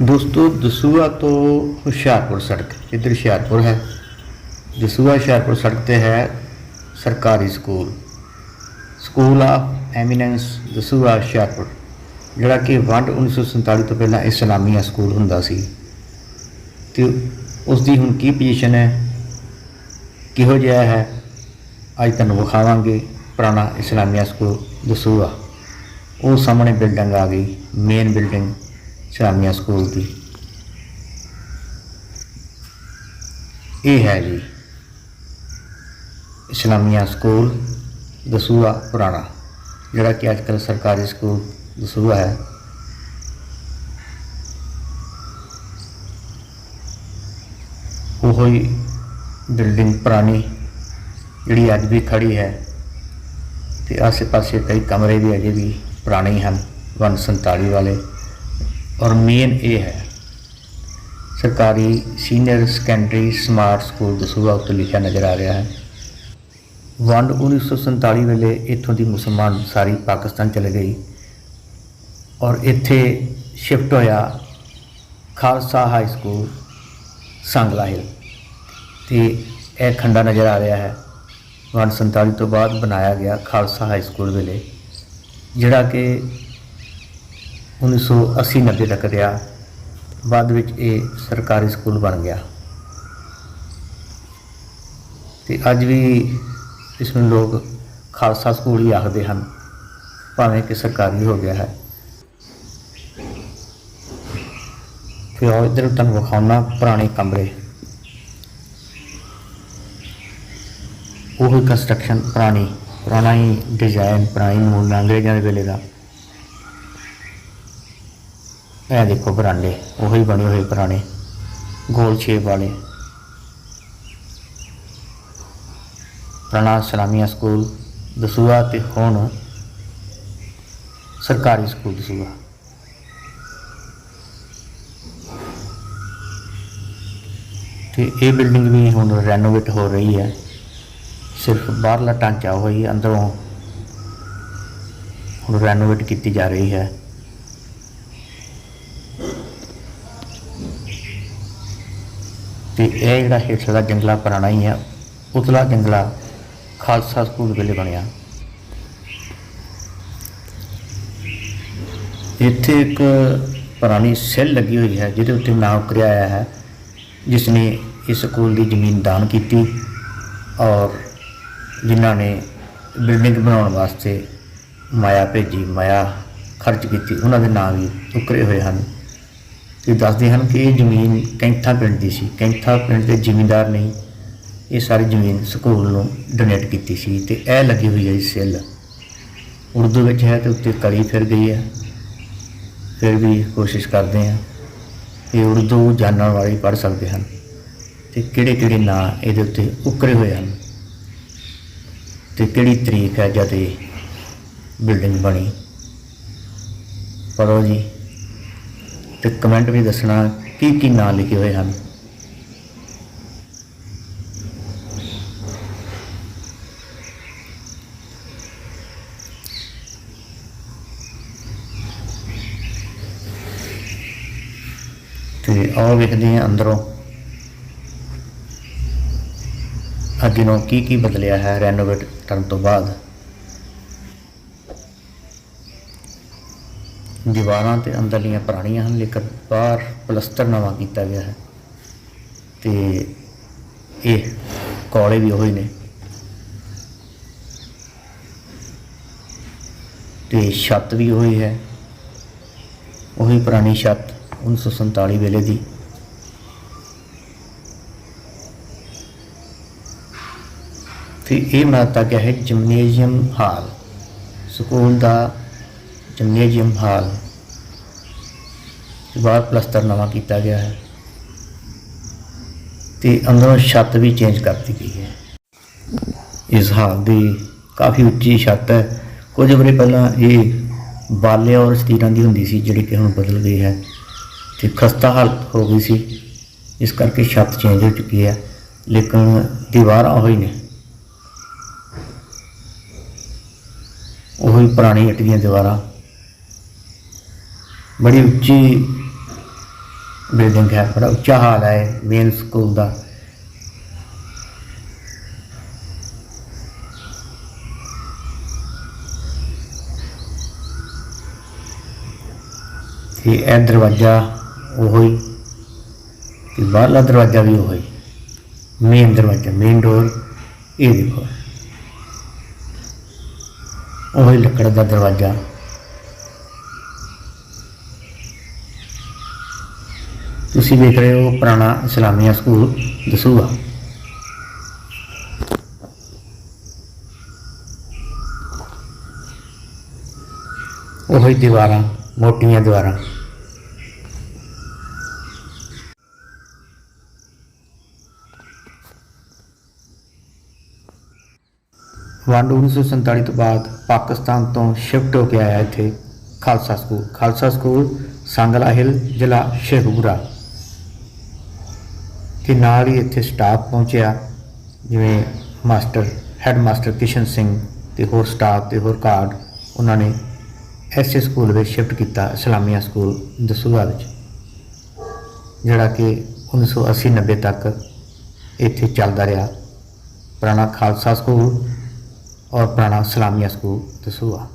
ਦੋਸਤੋ ਦਸੂਆ ਤੋਂ ਹੁਸ਼ਿਆਰਪੁਰ ਸੜਕ, ਇੱਧਰ ਹੁਸ਼ਿਆਰਪੁਰ ਹੈ। ਦਸੂਆ ਹੁਸ਼ਿਆਰਪੁਰ ਸੜਕ ਤੇ ਹੈ ਸਰਕਾਰੀ school. School of eminence Dasuya Hoshiarpur, ਜਿਹੜਾ ਕਿ ਵੰਡ 1947 ਤੋਂ ਪਹਿਲਾਂ ਇਸਲਾਮੀਆ ਸਕੂਲ ਹੁੰਦਾ ਸੀ। ਤੇ ਉਸ ਦੀ ਹੁਣ ਕੀ ਪੋਜੀਸ਼ਨ ਹੈ? ਕਿਹੋ ਜਿਹਾ ਹੈ? ਅੱਜ ਤੁਹਾਨੂੰ ਵਿਖਾਵਾਂਗੇ ਪੁਰਾਣਾ ਇਸਲਾਮੀਆ ਸਕੂਲ ਦਸੂਆ ਉਹ ਸਾਹਮਣੇ ਬਿਲਡਿੰਗ ਆ ਗਈ ਮੇਨ ਬਿਲਡਿੰਗ ਇਸਲਾਮੀਆ ਸਕੂਲ ਦੀ ਇਹ ਹੈ ਜੀ ਇਸਲਾਮੀਆ ਸਕੂਲ ਦਸੂਆ ਪੁਰਾਣਾ ਜਿਹੜਾ ਕਿ ਅੱਜ ਕੱਲ੍ਹ ਸਰਕਾਰੀ ਸਕੂਲ ਦਸੂਆ ਹੈ ਉਹ ਹੀ ਬਿਲਡਿੰਗ ਪੁਰਾਣੀ ਜਿਹੜੀ ਅੱਜ ਵੀ ਖੜੀ ਹੈ ਤੇ ਆਸੇ-ਪਾਸੇ ਕਈ ਕਮਰੇ ਵੀ ਅਜੇ ਵੀ ਪੁਰਾਣੇ ਹੀ ਹਨ 147 ਵਾਲੇ ਔਰ ਮੇਨ ਇਹ ਹੈ, ਸਰਕਾਰੀ senior secondary smart school Dasuha ਉੱਤੇ ਲਿਖਿਆ ਨਜ਼ਰ ਆ ਰਿਹਾ ਹੈ। ਵੰਡ 1947 ਵੇਲੇ ਇੱਥੋਂ ਦੀ ਮੁਸਲਮਾਨ ਸਾਰੀ ਪਾਕਿਸਤਾਨ ਚਲੇ ਗਈ ਔਰ ਇੱਥੇ ਸ਼ਿਫਟ ਹੋਇਆ Khalsa high school Sangla hill ਤੇ ਇਹ ਖੰਡਾ ਨਜ਼ਰ ਆ ਰਿਹਾ ਹੈ। ਵੰਡ 47 ਤੋਂ ਬਾਅਦ ਬਣਾਇਆ ਗਿਆ ਖਾਲਸਾ ਹਾਈ ਸਕੂਲ ਵੇਲੇ, ਜਿਹੜਾ ਕਿ 1980 90 ਤੱਕ ਰਿਹਾ। ਬਾਅਦ ਵਿੱਚ ਇਹ ਸਰਕਾਰੀ ਸਕੂਲ ਬਣ ਗਿਆ। ਤੇ ਅੱਜ ਵੀ ਇਸ ਨੂੰ ਲੋਕ ਖਾਲਸਾ ਸਕੂਲ ਹੀ ਆਖਦੇ ਹਨ। ਭਾਵੇਂ ਕਿ ਸਰਕਾਰੀ ਹੋ ਗਿਆ ਹੈ। ਫਿਰ ਉਹ ਇੱਧਰ ਤੁਹਾਨੂੰ ਵਿਖਾਉਣਾ ਪੁਰਾਣੇ ਕਮਰੇ। ਉਹ ਕੰਸਟਰਕਸ਼ਨ ਪੁਰਾਣੀ, ਪੁਰਾਣਾ ਹੀ ਡਿਜ਼ਾਈਨ ਪੁਰਾਣੀ ਮੂਲ ਅੰਗਰੇਜ਼ਾਂ ਦੇ ਵੇਲੇ ਦਾ। ਇਹ ਦੇਖੋ ਬਰਾਂਡੇ ਉਹੀ ਬਣੇ ਹੋਏ ਪੁਰਾਣੇ, ਗੋਲ ਛੇਪ ਵਾਲੇ। ਪੁਰਾਣਾ ਸਲਾਮੀਆ ਸਕੂਲ ਦਸੂਆ ਤੇ ਹੁਣ ਸਰਕਾਰੀ ਸਕੂਲ ਦਸੂਆ ਤੇ ਇਹ ਬਿਲਡਿੰਗ ਵੀ ਹੁਣ ਰੈਨੋਵੇਟ ਹੋ ਰਹੀ ਹੈ। ਸਿਰਫ ਬਾਹਰਲਾ ਢਾਂਚਾ ਹੋਈ ਅੰਦਰੋਂ ਹੁਣ ਰੈਨੋਵੇਟ ਕੀਤੀ ਜਾ ਰਹੀ ਹੈ। ਤੇ ਇਹ ਜਿਹੜਾ ਹੇਠਲਾ ਜੰਗਲਾ ਪੁਰਾਣਾ ਹੀ ਹੈ ਉਤਲਾ ਜੰਗਲਾ ਖਾਲਸਾ ਸਕੂਲ ਵੇਲੇ ਬਣਿਆ। ਇੱਥੇ ਇੱਕ ਪੁਰਾਣੀ ਸੈੱਲ ਲੱਗੀ ਹੋਈ ਹੈ, ਜਿਹਦੇ ਉੱਤੇ ਨਾਮ ਉਕਰਿਆ ਆਇਆ ਹੈ ਜਿਸ ਨੇ ਇਸ ਸਕੂਲ ਦੀ ਜ਼ਮੀਨ ਦਾਨ ਕੀਤੀ ਔਰ ਜਿਨ੍ਹਾਂ ਨੇ ਬਿਲਡਿੰਗ ਬਣਾਉਣ ਵਾਸਤੇ ਮਾਇਆ ਭੇਜੀ, ਮਾਇਆ ਖਰਚ ਕੀਤੀ, ਉਹਨਾਂ ਦੇ ਨਾਮ ਵੀ ਉਕਰੇ ਹੋਏ ਹਨ। ਤੇ ਦੱਸਦੇ ਹਨ ਕਿ ਇਹ ਜ਼ਮੀਨ ਕੈਂਥਾ ਪਿੰਡ ਦੀ ਸੀ। ਕੈਂਥਾ ਪਿੰਡ ਦੇ ਜ਼ਿਮੀਂਦਾਰ ਨੇ ਇਹ ਸਾਰੀ ਜ਼ਮੀਨ ਸਕੂਲ ਨੂੰ ਡੋਨੇਟ ਕੀਤੀ ਸੀ ਤੇ ਇਹ ਲੱਗੀ ਹੋਈ ਹੈ ਜੀ ਸੈੱਲ। ਉਰਦੂ ਵਿੱਚ ਹੈ ਤੇ ਉੱਤੇ ਕਲੀ ਫਿਰ ਗਈ ਹੈ। ਫਿਰ ਵੀ ਕੋਸ਼ਿਸ਼ ਕਰਦੇ ਹਾਂ ਕਿ ਉਰਦੂ ਜਾਣਨ ਵਾਲੇ ਪੜ੍ਹ ਸਕਦੇ ਹਨ ਤੇ ਕਿਹੜੇ ਕਿਹੜੇ ਨਾਂ ਇਹਦੇ ਉੱਤੇ ਉਕਰੇ ਹੋਏ ਹਨ ਤੇ ਕਿਹੜੀ ਤਰੀਕ ਹੈ ਜਦ ਇਹ ਬਿਲਡਿੰਗ ਬਣੀ। ਪੜੋ ਜੀ। ਤੇ ਕਮੈਂਟ ਵੀ ਦੱਸਣਾ ਕੀ ਕੀ ਨਾਂ ਲਿਖੇ ਹੋਏ ਹਨ। ਤੇ ਆਓ ਵੇਖਦੇ ਹਾਂ ਅੰਦਰੋਂ ਅੱਗੇ ਨੂੰ ਕੀ ਕੀ ਬਦਲਿਆ ਹੈ ਰੈਨੋਵੇਟ ਕਰਨ ਤੋਂ ਬਾਅਦ। ਦੀਵਾਰਾਂ ਤੇ ਅੰਦਰਲੀਆਂ ਪੁਰਾਣੀਆਂ ਹਨ, ਲੇਕਿਨ ਬਾਹਰ ਪਲਸਤਰ ਨਵਾਂ ਕੀਤਾ ਗਿਆ ਹੈ। ਤੇ ਇਹ ਕੋਲੇ ਵੀ ਉਹੀ ਨੇ। ਤੇ ਛੱਤ ਵੀ ਉਹੀ ਹੈ। ਉਹੀ ਪੁਰਾਣੀ ਛੱਤ 1947 ਵੇਲੇ ਦੀ। ਤੇ ਇਹ ਬਣਾ ਦਿੱਤਾ ਗਿਆ ਹੈ ਜਿਮਨੇਜ਼ੀਅਮ ਹਾਲ। ਸਕੂਲ ਦਾ ਜਿਮਨੇਜ਼ੀਅਮ ਹਾਲ ਬਾਹਰ ਪਲਸਤਰ ਨਵਾਂ ਕੀਤਾ ਗਿਆ ਹੈ। ਤੇ ਅੰਦਰੋਂ ਛੱਤ ਵੀ ਚੇਂਜ ਕਰਤੀ ਗਈ ਹੈ। ਇਸ ਹਾਲ ਦੀ ਕਾਫੀ ਉੱਚੀ ਛੱਤ ਹੈ। ਕੁਝ ਵਰੇ ਪਹਿਲਾਂ ਇਹ ਬਾਲੇ ਔਰ ਸਟੀਰਾਂ ਦੀ ਹੁੰਦੀ ਸੀ, ਜਿਹੜੀ ਕਿ ਹੁਣ ਬਦਲ ਗਈ ਹੈ। ਤੇ ਖਸਤਾ ਹਾਲਤ ਹੋ ਗਈ ਸੀ। ਇਸ ਕਰਕੇ ਛੱਤ ਚੇਂਜ ਹੋ ਚੁੱਕੀ ਹੈ। ਲੇਕਿਨ ਦੀਵਾਰਾਂ ਉਹੀ ਨੇ। ਉਹੀ ਪੁਰਾਣੀ ਇੱਟ ਦੀਆਂ ਦੀਵਾਰਾਂ। ਬੜੀ ਉੱਚੀ ਬਿਲਡਿੰਗ ਹੈ, ਬੜਾ ਉੱਚਾ ਹਾਲ ਹੈ ਮੇਨ ਸਕੂਲ ਦਾ। ਤੇ ਇਹ ਦਰਵਾਜ਼ਾ ਉਹ ਹੀ ਤੇ ਬਾਹਰਲਾ ਦਰਵਾਜ਼ਾ ਵੀ ਉਹ। ਹੀ ਮੇਨ ਦਰਵਾਜ਼ਾ ਮੇਨ ਡੋਰ ਇਹ ਦੇਖੋ। ਉਹ ਹੀ ਲੱਕੜ ਦਾ ਦਰਵਾਜ਼ਾ। ਤੁਸੀਂ ਵੇਖ ਰਹੇ ਹੋ ਪੁਰਾਣਾ ਇਸਲਾਮੀਆ ਸਕੂਲ ਦਸੂਆ ਉਹ ਹੀ ਦੀਵਾਰਾਂ, ਮੋਟੀਆਂ ਦੀਵਾਰਾਂ। ਵੰਡ 1947 ਤੋਂ ਬਾਅਦ ਪਾਕਿਸਤਾਨ ਤੋਂ ਸ਼ਿਫਟ ਹੋ ਕੇ ਆਇਆ ਇੱਥੇ Khalsa school. Khalsa school Sangla hill ਜ਼ਿਲ੍ਹਾ ਸ਼ੇਖੂਪੁਰਾ ਤੇ ਨਾਲ ਹੀ ਇੱਥੇ ਸਟਾਫ ਪਹੁੰਚਿਆ, ਜਿਵੇਂ master head master Kishan Singh ਤੇ ਹੋਰ ਸਟਾਫ ਤੇ ਹੋਰ ਕਾਰਡ, ਉਹਨਾਂ ਨੇ ਐਸੇ ਸਕੂਲ ਵਿੱਚ ਸ਼ਿਫਟ ਕੀਤਾ, ਇਸਲਾਮੀਆ ਸਕੂਲ ਦਸੂਹਾ ਵਿੱਚ, ਜਿਹੜਾ ਕਿ 1980 90 ਤੱਕ ਇੱਥੇ ਚੱਲਦਾ ਰਿਹਾ। ਪੁਰਾਣਾ ਖਾਲਸਾ ਸਕੂਲ ਔਰ ਪੁਰਾਣਾ ਇਸਲਾਮੀਆ ਸਕੂਲ ਦਸੂਹਾ।